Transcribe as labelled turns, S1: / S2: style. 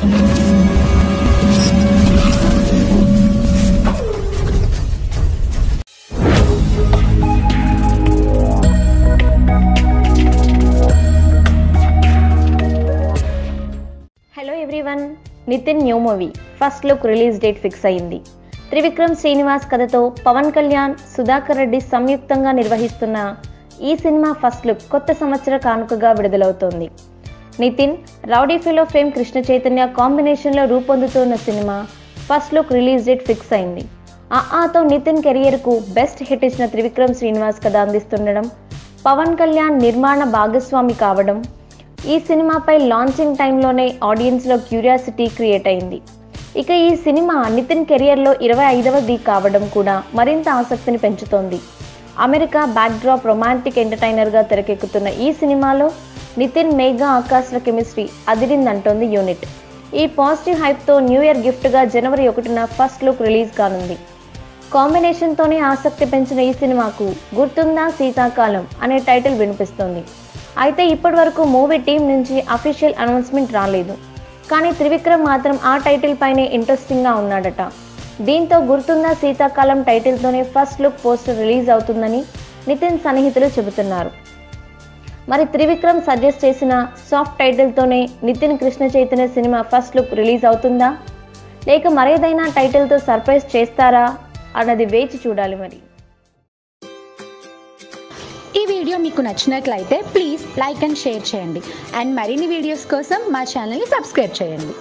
S1: Hello everyone Nithin new movie first look release date fix అయింది. త్రివిక్రమ్ శ్రీనివాస్ కథతో పవన్ కళ్యాణ్ సుధాకర్ రెడ్డి సంయుక్తంగా నిర్వహిస్తున్న ఈ సినిమా ఫస్ట్ లుక్ కొత్త సంవత్సర కానుకగా విడుదలవుతోంది. Nithin rowdy fellow fame Krishna Chaitanya కాంబినేషన్లో రూపొందుతున్న cinema first look release date fix అయింది. ఆ ఆతో నితిన్ కెరియర్కు బెస్ట్ హిట్ ఇచ్చిన త్రివిక్రమ్ శ్రీనివాస్ కథ అందిస్తుండడం పవన్ కళ్యాణ్ నిర్మాణ భాగస్వామి కావడం ఈ సినిమాపై లాంచింగ్ టైంలోనే ఆడియన్స్లో క్యూరియాసిటీ క్రియేట్ అయింది. ఇక ఈ సినిమా నితిన్ కెరియర్లో ఇరవై ఐదవది కావడం కూడా మరింత ఆసక్తిని పెంచుతోంది. అమెరికా బ్యాక్డ్రాప్ రొమాంటిక్ ఎంటర్టైనర్గా తెరకెక్కుతున్న ఈ సినిమాలో నితిన్ మేఘా ఆకాశ్ల కెమిస్ట్రీ అదిరిందంటోంది యూనిట్. ఈ పాజిటివ్ హైప్తో న్యూ ఇయర్ గిఫ్ట్గా జనవరి ఒకటిన ఫస్ట్ లుక్ రిలీజ్ కానుంది. కాంబినేషన్తోనే ఆసక్తి పెంచిన ఈ సినిమాకు గుర్తుందా శీతాకాలం అనే టైటిల్ వినిపిస్తోంది. అయితే ఇప్పటి వరకు మూవీ టీం నుంచి అఫీషియల్ అనౌన్స్మెంట్ రాలేదు. కానీ త్రివిక్రమ్ మాత్రం ఆ టైటిల్ పైనే ఇంట్రెస్టింగ్గా ఉన్నాడట. దీంతో గుర్తుందా శీతాకాలం టైటిల్తోనే ఫస్ట్ లుక్ పోస్టర్ రిలీజ్ అవుతుందని నితిన్ సన్నిహితులు చెబుతున్నారు. మరి త్రివిక్రమ్ సజెస్ట్ చేసిన soft టైటిల్తోనే Nitin Krishna Chaitanya cinema first look release అవుతుందా? లేక మరేదైనా టైటిల్తో సర్ప్రైజ్ చేస్తారా? అన్నది వేచి చూడాలి మరి.
S2: ఈ వీడియో మీకు నచ్చినట్లయితే ప్లీజ్ లైక్ అండ్ షేర్ చేయండి. అండ్ మరిన్ని వీడియోస్ కోసం మా ఛానల్ని సబ్స్క్రైబ్ చేయండి.